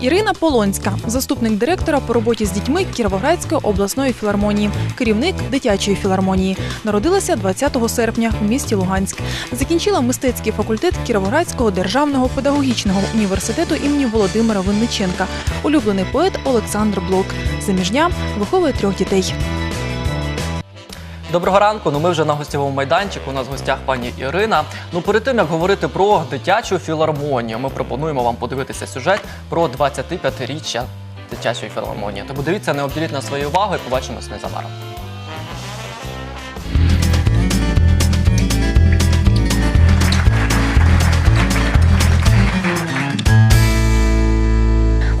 Ірина Полонська, заступник директора по роботі з дітьми Кіровоградської обласної філармонії, керівник дитячої філармонії. Народилася 20 серпня в місті Луганськ. Закінчила мистецький факультет Кіровоградського державного педагогічного університету імені Володимира Винниченка. Улюблений поет Олександр Блок. Заміжня виховує трьох дітей. Доброго ранку. Ну ми вже на гостєвому майданчику. У нас в гостях пані Ірина. Ну перед тим як говорити про дитячу філармонію, ми пропонуємо вам подивитися сюжет про 25-річчя дитячої філармонії. Тому дивіться, не обділіть на свою увагу і побачимось незабаром.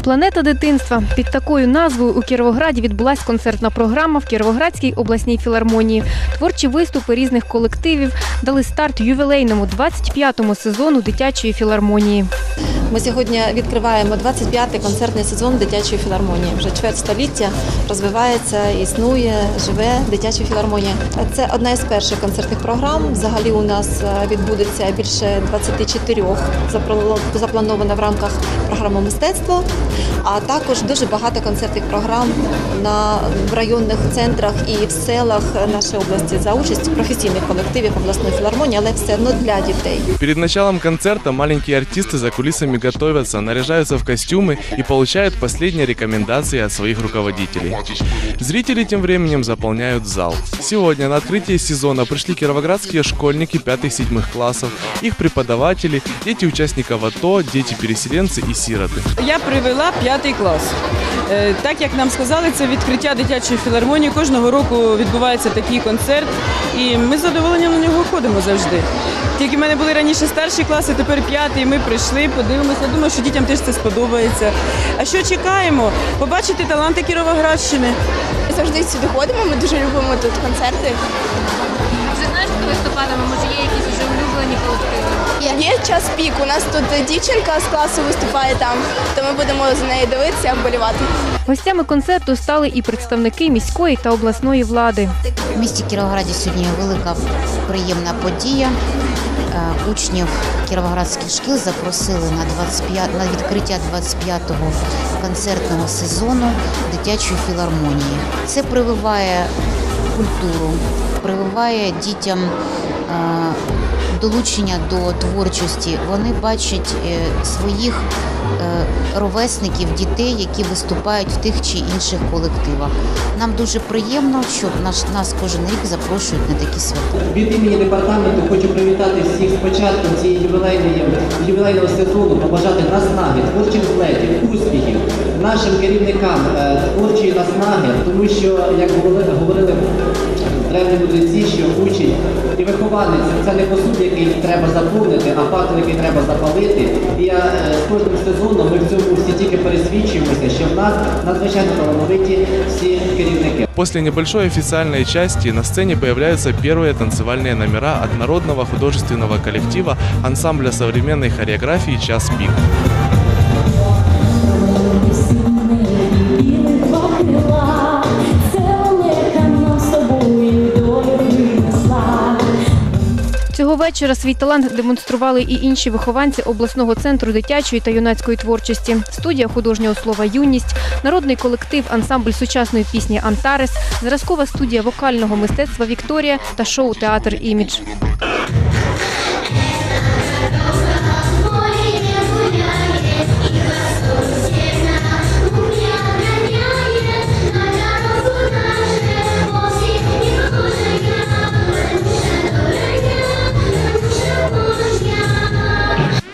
Планета дитинства під такою назвою у Кіровограді відбулася концертна програма в Кіровоградській обласній філармонії. Творчі виступи різних колективів дали старт ювілейному 25-му сезону дитячої філармонії. Ми сьогодні відкриваємо 25-й концертний сезон дитячої філармонії. Вже чверть століття розвивається, існує, живе дитяча філармонія. Це одна із перших концертних програм. Взагалі у нас е, відбудеться більше 24 запро- заплановано в рамках програми мистецтво. А також дуже багато концертних програм на в районних центрах і в селах нашої області за участь професійних колективів обласної філармонії, але все одно для дітей. Перед началом концерта маленькие артисты за кулисами готовятся, наряжаются в костюмы и получают последние рекомендации от своих руководителей. Зрители тем временем заполняют зал. Сегодня на открытие сезона пришли кировоградские школьники 5-7 классов, их преподаватели, дети участников АТО, дети-переселенцы и сироты. Я привела п'ятий клас. Е, Так як нам сказали, це відкриття дитячої філармонії. Кожного року відбувається такий концерт, і ми з задоволенням на нього ходимо завжди. Тільки в мене були раніше старші класи, тепер п'ятий. Ми прийшли, подивимося. Думаю, що дітям теж це сподобається. А що чекаємо? Побачити таланти Кіровоградщини. Ми завжди сюди ходимо, ми дуже любимо тут концерти. Вже знаєш, хто виступатиме? Може, є якісь вже улюблені колективи? Є час пік. У нас тут дівчинка з класу виступає там, то ми будемо за нею дивитися, вболівати. Гостями концерту стали і представники міської та обласної влади. В місті Кіровограді сьогодні велика приємна подія. Е, Учнів кіровоградських шкіл запросили на 25, на відкриття 25-го концертного сезону дитячої філармонії. Це прививає культуру, прививає дітям е, долучення до творчості. Вони бачать е, своїх ровесників, дітей, які виступають в тих чи інших колективах. Нам дуже приємно, що наш нас кожен рік запрошують на такі свята. Від імені департаменту хочу привітати всіх з початком цієї ювілейної ювілейного сезону, побажати наснаги, творчих успіхів нашим керівникам е, творчої наснаги, тому що, як говорили, древні мудреці, що учень і вихованець це не посуд, який треба заповнити, а фактор, який треба запалити. І я е, з кожним сезоном ми в цьому всі тільки пересвідчуємося, що в нас надзвичайно талановиті всі керівники. После небольшой официальной части на сцене появляются первые танцевальные номера от народного художественного коллектива ансамбля современной хореографии «Час пик». Вечора свій талант демонстрували і інші вихованці обласного центру дитячої та юнацької творчості, студія художнього слова Юність, народний колектив ансамбль сучасної пісні Антарес, зразкова студія вокального мистецтва Вікторія та шоу Театр Імідж.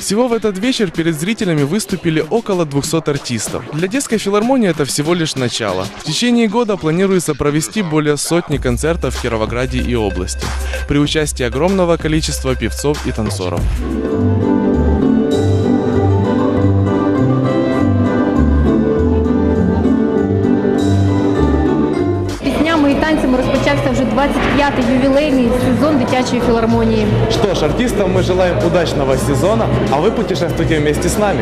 Всего в этот вечер перед зрителями выступили около 200 артистов. Для детской филармонии это всего лишь начало. В течение года планируется провести более сотни концертов в Кировограде и области при участии огромного количества певцов и танцоров. 25-й ювілейний сезон дитячої філармонії. Что ж, артистам мы желаем удачного сезона, а вы путешествуйте вместе с нами.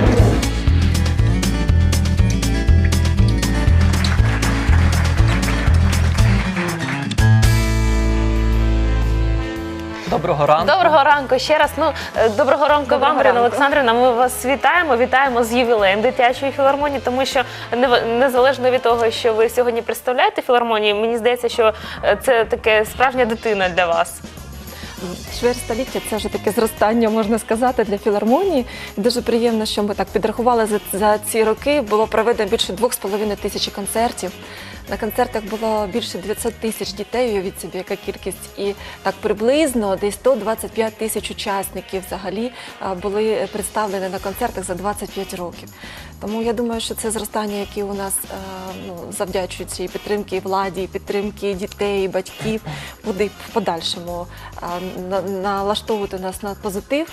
Доброго ранку. Доброго ранку ще раз. Ну е, доброго ранку Доброго вам, Ірина. Олександрівна. Ми вас вітаємо. Вітаємо з ювілеєм дитячої філармонії, тому що незалежно від того, що ви сьогодні представляєте філармонію, мені здається, що е, це таке справжня дитина для вас. Чверть століття це вже таке зростання, можна сказати, для філармонії. Дуже приємно, що ми так підрахували за, за ці роки. Було проведено більше 2,5 тисячі концертів. На концертах було більше 900 тисяч дітей, уявіть собі, яка кількість. І так приблизно десь 125 тисяч учасників взагалі були представлені на концертах за 25 років. Тому я думаю, що це зростання, яке у нас е, ну, завдячуючи і підтримки владі, і підтримки дітей, і батьків, буде в подальшому е, на- налаштовувати нас на позитив.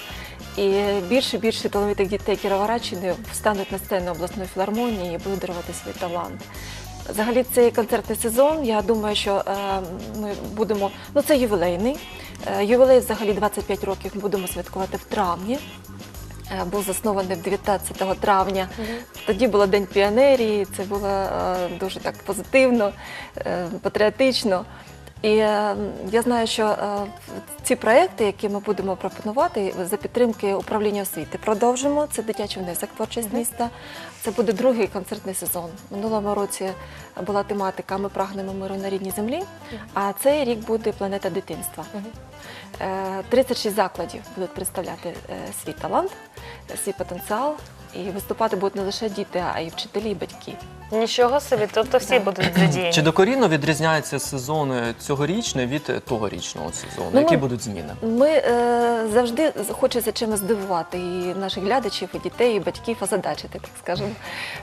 І більше і більше талановитих дітей Кіровоградщини встануть на сцену обласної філармонії і будуть дарувати свій талант. Взагалі, цей концертний сезон, я думаю, що е, ми будемо. Ну, це ювілейний. Е, ювілей взагалі 25 років будемо святкувати в травні. Е, Був заснований 19 травня. Тоді було День піонерії, це було е, дуже так позитивно, е, патріотично. І е, я знаю, що е, ці проекти, які ми будемо пропонувати за підтримки управління освіти, продовжимо. Це дитячий внесок творчість міста. Це буде другий концертний сезон. Минулому році була тематика Ми прагнемо миру на рідній землі. А цей рік буде планета дитинства. Е, 36 закладів будуть представляти е, свій талант, е, свій потенціал. І виступати будуть не лише діти, а й вчителі, і батьки. Нічого собі, тобто всі будуть задіяні. Чи докорінно відрізняється сезон цьогорічний від е, тогорічного сезону? Ну, Які ми- будуть зміни? Ми е, завжди хочеться чимось здивувати і наших глядачів, і дітей, і батьків озадачити, так скажемо.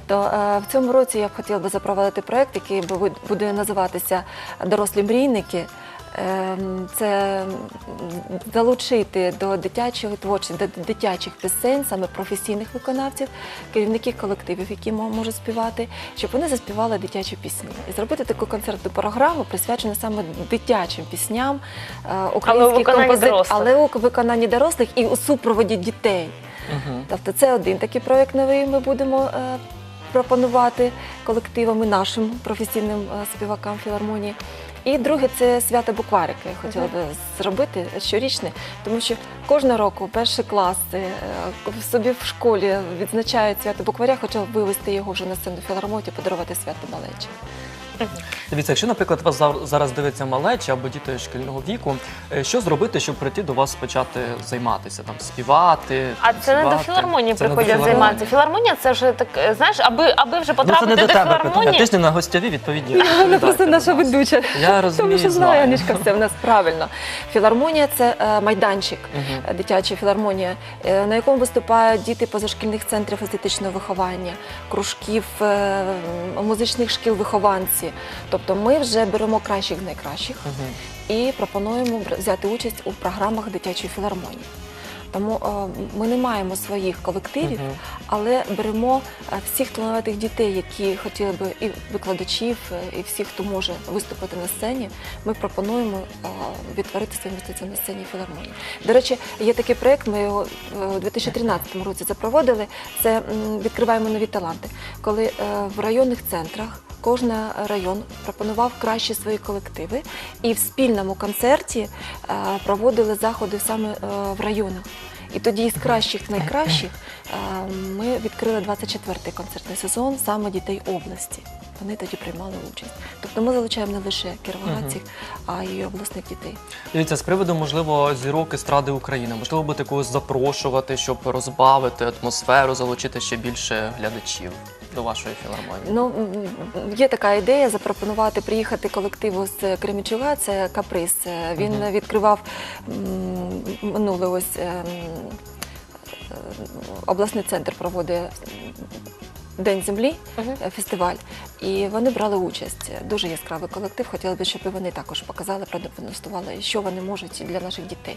То е, в цьому році я б хотіла би запровадити проект, який би- буде називатися Дорослі мрійники. Ем, Це залучити до дитячої творчості, до дитячих пісень, саме професійних виконавців, керівників колективів, які можуть співати, щоб вони заспівали дитячі пісні. І зробити таку концертну програму, присвячену саме дитячим пісням е, українських виконанні компози- дорослих. але у виконанні дорослих і у супроводі дітей. Угу. Тобто це один такий проєкт новий ми будемо е, пропонувати колективам і нашим професійним е, співакам філармонії. І друге це свято букварика. Я хотіла би зробити щорічне, тому що кожного року перші класи е, в собі в школі відзначають свято букваря, хоча вивести його вже на сцену філармоті, подарувати свято малечі. Дивіться, якщо, наприклад, вас зараз дивиться малеча або діти шкільного віку, е, що зробити, щоб прийти до вас почати займатися, там співати? А це не до філармонії Це приходять філармонії? займатися. Філармонія це вже так, е, знаєш, аби, аби вже Ну, це потрапити не до до тебе філармонії. Ти ж не на гостєві відповідні. Вона просто наша ведуча. Я розумію, Тому що знає. Анішка, все в нас правильно. Філармонія це е, майданчик, дитяча філармонія, на якому виступають діти позашкільних центрів естетичного виховання, кружків музичних шкіл вихованці. Тобто ми вже беремо кращих з найкращих і пропонуємо взяти участь у програмах дитячої філармонії. Тому е, ми не маємо своїх колективів, але беремо е, всіх талановитих дітей, які хотіли би і викладачів, е, і всіх, хто може виступити на сцені. Ми пропонуємо відтворити свою інвестицію на сцені філармонії. До речі, є такий проект. Ми його у 2013 році запроводили. Це відкриваємо нові таланти, коли в районних центрах. Кожен район пропонував кращі свої колективи, і в спільному концерті е, проводили заходи саме е, в районах. І тоді із кращих найкращих е, ми відкрили 24-й концертний сезон саме дітей області. Вони тоді приймали участь. Тобто ми залучаємо не лише кіровоградців, а й обласних дітей. Дивіться, з приводу, можливо, зірок естради України, можливо, будете когось запрошувати, щоб розбавити атмосферу, залучити ще більше глядачів до вашої філармонії. Ну є така ідея запропонувати приїхати колективу з Кремічева, Це каприз. Е, Він угу. відкривав минуле ось. ем, е, Обласний центр проводить День землі, uh -huh. фестиваль, і вони брали участь. Дуже яскравий колектив. Хотіли б, щоб і вони також показали, продемонстрували, що вони можуть для наших дітей.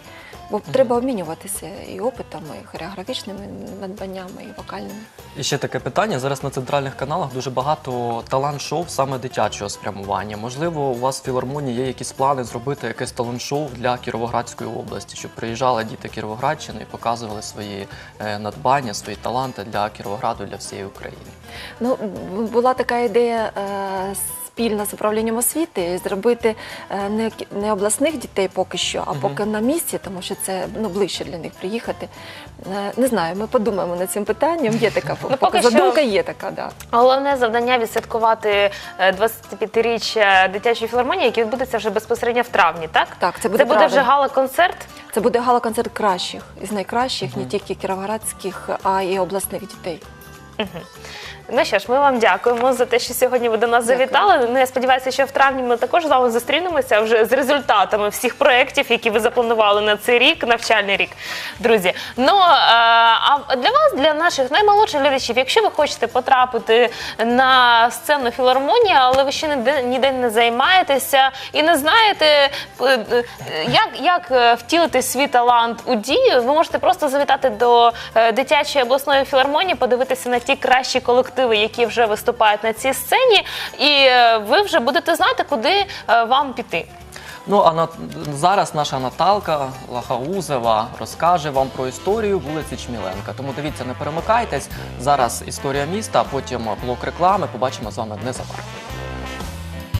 Бо треба обмінюватися і опитом, і хореографічними надбаннями, і вокальними. І ще таке питання. Зараз на центральних каналах дуже багато талант-шоу саме дитячого спрямування. Можливо, у вас в філармонії є якісь плани зробити якесь талант-шоу для Кіровоградської області, щоб приїжджали діти Кіровоградщини і показували свої е, надбання, свої таланти для Кіровограду, для всієї України. Ну, була така ідея е, спільно з управлінням освіти зробити е, не, не обласних дітей поки що, а поки на місці, тому що це ну, ближче для них приїхати. Е, Не знаю, ми подумаємо над цим питанням. Є така Ну, поки що- задумка, є така, да. Головне завдання відсвяткувати е, 25-річчя дитячої філармонії, яке відбудеться вже безпосередньо в травні, так? Так, це буде Це буде вже гала-концерт. Це буде гала-концерт кращих із найкращих, не тільки кіровоградських, а й обласних дітей. Ну що ж, ми вам дякуємо за те, що сьогодні ви до нас Дякую. завітали. Ну я сподіваюся, що в травні ми також з вами зустрінемося вже з результатами всіх проєктів, які ви запланували на цей рік, навчальний рік. Друзі, ну е, а для вас, для наших наймолодших глядачів, якщо ви хочете потрапити на сцену філармонії, але ви ще ніде, ніде не займаєтеся і не знаєте, е, е, як, як втілити свій талант у дію, ви можете просто завітати до дитячої обласної філармонії, подивитися на ті кращі колективи, які вже виступають на цій сцені, і е, ви вже будете знати, куди е, вам піти. Ну а на зараз наша Наталка Лахаузева розкаже вам про історію вулиці Чміленка. Тому дивіться, не перемикайтесь. Зараз історія міста, потім блок реклами. Побачимо з вами незабаром.